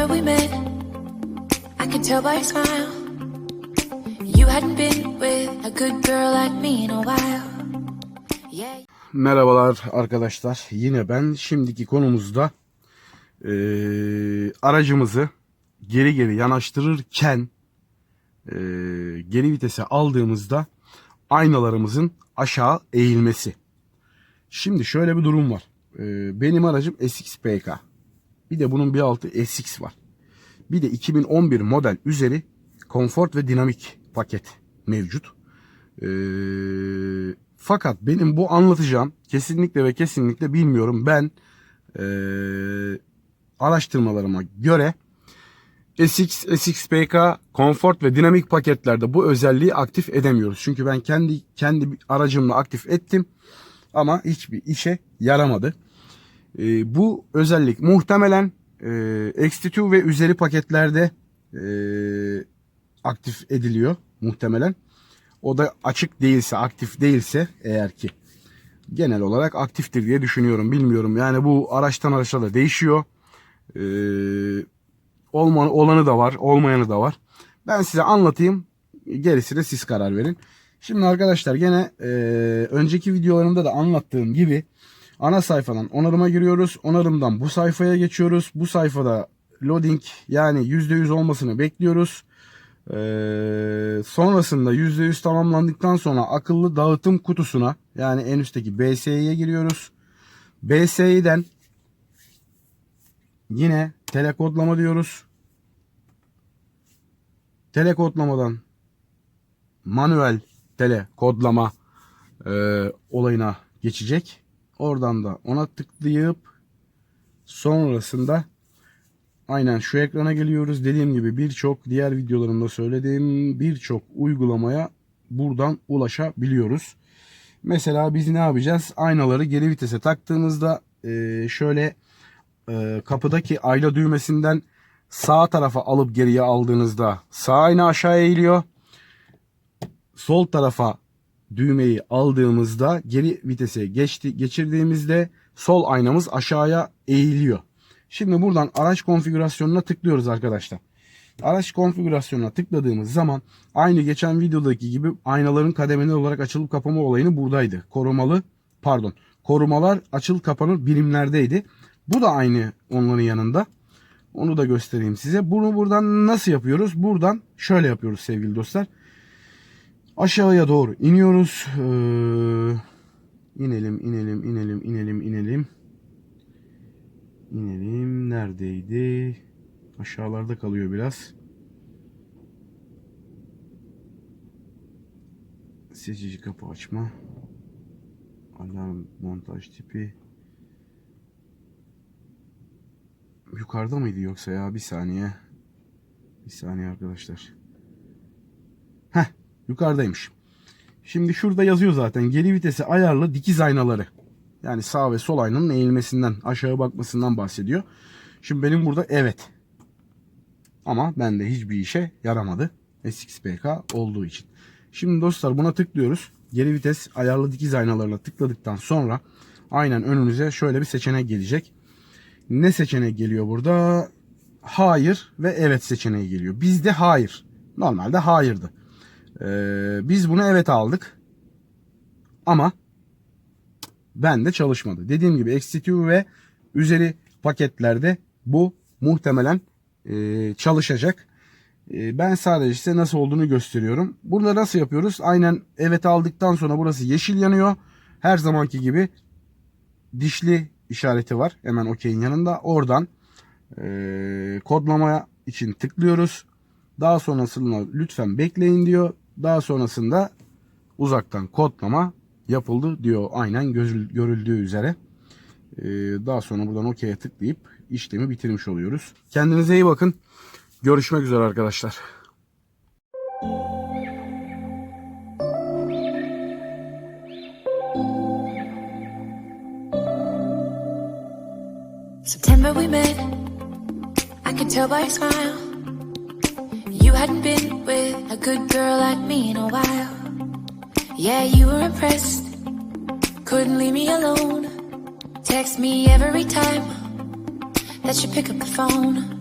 September we met. I could tell by your smile. You hadn't been with a good girl like me in a while. Merhabalar arkadaşlar. Yine ben şimdiki konumuzda eee, aracımızı geri geri yanaştırırken eee, geri vitese aldığımızda aynalarımızın aşağı eğilmesi. Şimdi şöyle bir durum var. Eee, benim aracım SX PK. Bir de bunun bir altı SX var. Bir de 2011 model üzeri konfort ve dinamik paket mevcut. Ee, fakat benim bu anlatacağım kesinlikle ve kesinlikle bilmiyorum. Ben ee, araştırmalarıma göre SX, SXPK, konfort ve dinamik paketlerde bu özelliği aktif edemiyoruz. Çünkü ben kendi kendi aracımla aktif ettim ama hiçbir işe yaramadı. Ee, bu özellik muhtemelen e, XT2 ve üzeri paketlerde e, aktif ediliyor muhtemelen. O da açık değilse, aktif değilse eğer ki genel olarak aktiftir diye düşünüyorum. Bilmiyorum yani bu araçtan araçta da değişiyor. Ee, olma, olanı da var, olmayanı da var. Ben size anlatayım. Gerisine siz karar verin. Şimdi arkadaşlar gene e, önceki videolarımda da anlattığım gibi ana sayfadan onarıma giriyoruz. Onarımdan bu sayfaya geçiyoruz. Bu sayfada loading yani %100 olmasını bekliyoruz. Ee, sonrasında %100 tamamlandıktan sonra akıllı dağıtım kutusuna yani en üstteki BSI'ye giriyoruz. BSI'den yine telekodlama diyoruz. Telekodlamadan manuel telekodlama e, olayına geçecek. Oradan da ona tıklayıp sonrasında Aynen şu ekrana geliyoruz. Dediğim gibi birçok diğer videolarımda söylediğim birçok uygulamaya buradan ulaşabiliyoruz. Mesela biz ne yapacağız? Aynaları geri vitese taktığımızda e, şöyle e, kapıdaki ayna düğmesinden sağ tarafa alıp geriye aldığınızda sağ ayna aşağı eğiliyor. Sol tarafa düğmeyi aldığımızda geri vitese geçti, geçirdiğimizde sol aynamız aşağıya eğiliyor. Şimdi buradan araç konfigürasyonuna tıklıyoruz arkadaşlar. Araç konfigürasyonuna tıkladığımız zaman aynı geçen videodaki gibi aynaların kademeli olarak açılıp kapama olayını buradaydı. Korumalı pardon korumalar açıl kapanır birimlerdeydi. Bu da aynı onların yanında. Onu da göstereyim size. Bunu buradan nasıl yapıyoruz? Buradan şöyle yapıyoruz sevgili dostlar. Aşağıya doğru iniyoruz. Ee, inelim, inelim, inelim, inelim, inelim. İnelim. Neredeydi? Aşağılarda kalıyor biraz. Seçici kapı açma. Alarm montaj tipi. Yukarıda mıydı yoksa ya? Bir saniye. Bir saniye arkadaşlar. Heh, yukarıdaymış. Şimdi şurada yazıyor zaten. Geri vitesi ayarlı dikiz aynaları. Yani sağ ve sol aynanın eğilmesinden, aşağı bakmasından bahsediyor. Şimdi benim burada evet. Ama bende hiçbir işe yaramadı. SXPK olduğu için. Şimdi dostlar buna tıklıyoruz. Geri vites ayarlı dikiz aynalarına tıkladıktan sonra aynen önünüze şöyle bir seçenek gelecek. Ne seçenek geliyor burada? Hayır ve evet seçeneği geliyor. Bizde hayır. Normalde hayırdı. Ee, biz bunu evet aldık. Ama ben de çalışmadı. Dediğim gibi XT2 ve üzeri paketlerde bu muhtemelen e, çalışacak. E, ben sadece size nasıl olduğunu gösteriyorum. Burada nasıl yapıyoruz? Aynen evet aldıktan sonra burası yeşil yanıyor. Her zamanki gibi dişli işareti var. Hemen OK'in yanında. Oradan e, kodlamaya için tıklıyoruz. Daha sonrasında lütfen bekleyin diyor. Daha sonrasında uzaktan kodlama yapıldı diyor aynen görüldüğü üzere. Ee, daha sonra buradan OK'ye tıklayıp işlemi bitirmiş oluyoruz. Kendinize iyi bakın. Görüşmek üzere arkadaşlar. September we met. I could tell by your smile. You hadn't been with a good girl like me in a while. Yeah, you were impressed. Couldn't leave me alone. Text me every time that you pick up the phone.